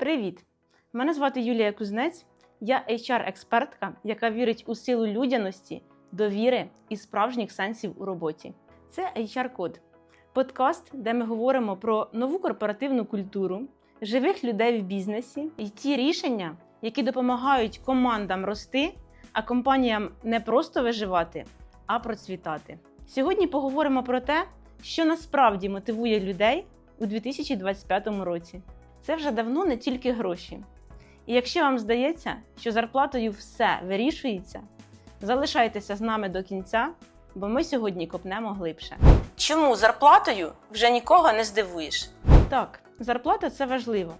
Привіт! Мене звати Юлія Кузнець. Я HR-експертка, яка вірить у силу людяності, довіри і справжніх сенсів у роботі. Це HR-код подкаст, де ми говоримо про нову корпоративну культуру, живих людей в бізнесі і ті рішення, які допомагають командам рости, а компаніям не просто виживати, а процвітати. Сьогодні поговоримо про те, що насправді мотивує людей у 2025 році. Це вже давно не тільки гроші. І якщо вам здається, що зарплатою все вирішується, залишайтеся з нами до кінця, бо ми сьогодні копнемо глибше. Чому зарплатою вже нікого не здивуєш? Так, зарплата це важливо.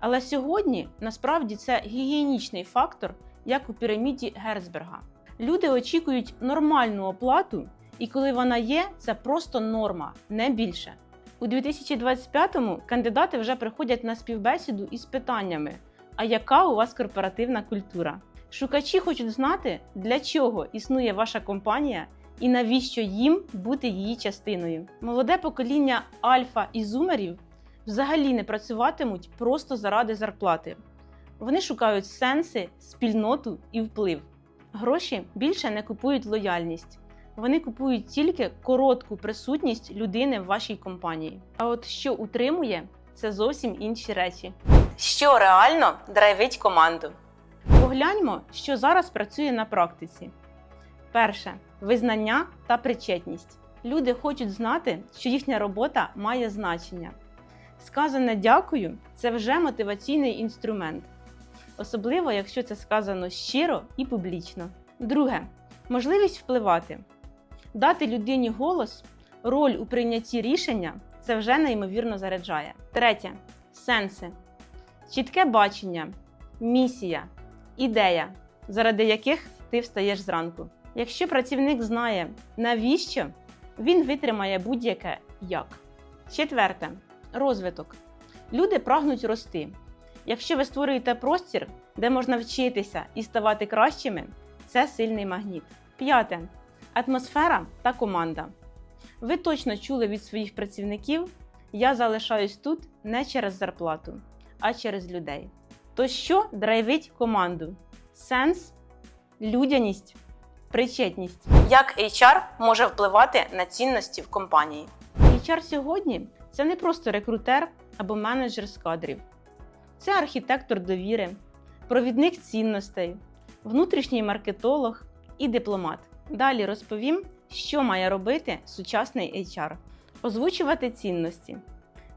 Але сьогодні насправді це гігієнічний фактор, як у піраміді Герцберга. Люди очікують нормальну оплату, і коли вона є, це просто норма, не більше. У 2025-му кандидати вже приходять на співбесіду із питаннями: а яка у вас корпоративна культура? Шукачі хочуть знати, для чого існує ваша компанія і навіщо їм бути її частиною. Молоде покоління альфа і зумерів взагалі не працюватимуть просто заради зарплати. Вони шукають сенси, спільноту і вплив. Гроші більше не купують лояльність. Вони купують тільки коротку присутність людини в вашій компанії. А от що утримує, це зовсім інші речі. Що реально драйвить команду? Погляньмо, що зараз працює на практиці. Перше визнання та причетність. Люди хочуть знати, що їхня робота має значення. Сказане дякую це вже мотиваційний інструмент, особливо якщо це сказано щиро і публічно. Друге можливість впливати. Дати людині голос, роль у прийнятті рішення це вже неймовірно заряджає. Третє сенси. Чітке бачення, місія, ідея, заради яких ти встаєш зранку. Якщо працівник знає, навіщо, він витримає будь-яке як. Четверте розвиток. Люди прагнуть рости. Якщо ви створюєте простір, де можна вчитися і ставати кращими, це сильний магніт. П'яте атмосфера та команда. Ви точно чули від своїх працівників: я залишаюсь тут не через зарплату, а через людей. То що драйвить команду? Сенс, людяність, причетність. Як HR може впливати на цінності в компанії? HR сьогодні це не просто рекрутер або менеджер з кадрів, це архітектор довіри, провідник цінностей, внутрішній маркетолог і дипломат. Далі розповім, що має робити сучасний HR. Озвучувати цінності.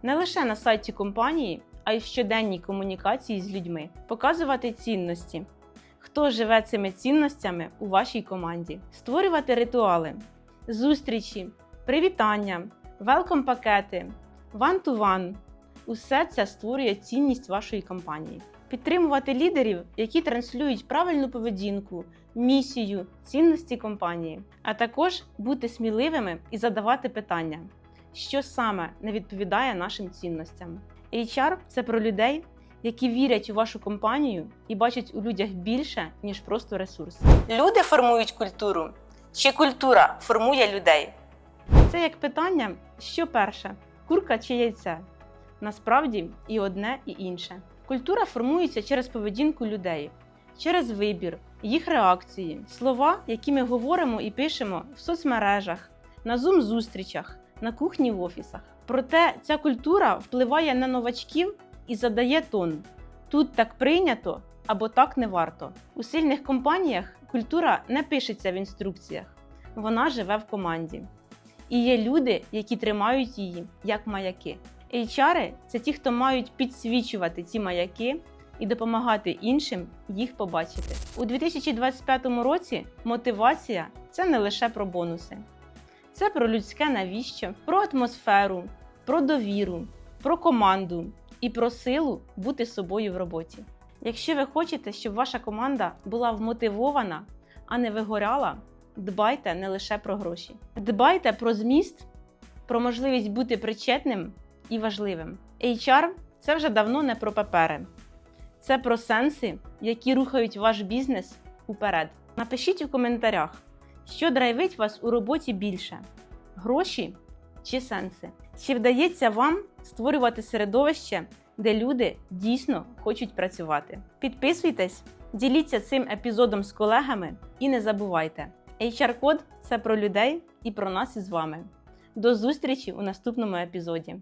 Не лише на сайті компанії, а й в щоденній комунікації з людьми, показувати цінності, хто живе цими цінностями у вашій команді, створювати ритуали, зустрічі, привітання, велком-пакети, one-to-one. Усе це створює цінність вашої компанії. Підтримувати лідерів, які транслюють правильну поведінку, місію, цінності компанії, а також бути сміливими і задавати питання, що саме не відповідає нашим цінностям. HR – це про людей, які вірять у вашу компанію і бачать у людях більше, ніж просто ресурс. Люди формують культуру, чи культура формує людей? Це як питання, що перше курка чи яйце? Насправді і одне, і інше. Культура формується через поведінку людей, через вибір, їх реакції, слова, які ми говоримо і пишемо в соцмережах, на зум-зустрічах, на кухні в офісах. Проте ця культура впливає на новачків і задає тон. Тут так прийнято або так не варто. У сильних компаніях культура не пишеться в інструкціях, вона живе в команді. І є люди, які тримають її як маяки. HR – це ті, хто мають підсвічувати ці маяки і допомагати іншим їх побачити. У 2025 році мотивація це не лише про бонуси, це про людське навіщо, про атмосферу, про довіру, про команду і про силу бути собою в роботі. Якщо ви хочете, щоб ваша команда була вмотивована, а не вигоряла, дбайте не лише про гроші. Дбайте про зміст, про можливість бути причетним і важливим. HR – це вже давно не про папери. Це про сенси, які рухають ваш бізнес уперед. Напишіть у коментарях, що драйвить вас у роботі більше: гроші чи сенси? Чи вдається вам створювати середовище, де люди дійсно хочуть працювати. Підписуйтесь, діліться цим епізодом з колегами і не забувайте, HR-код це про людей і про нас із вами. До зустрічі у наступному епізоді.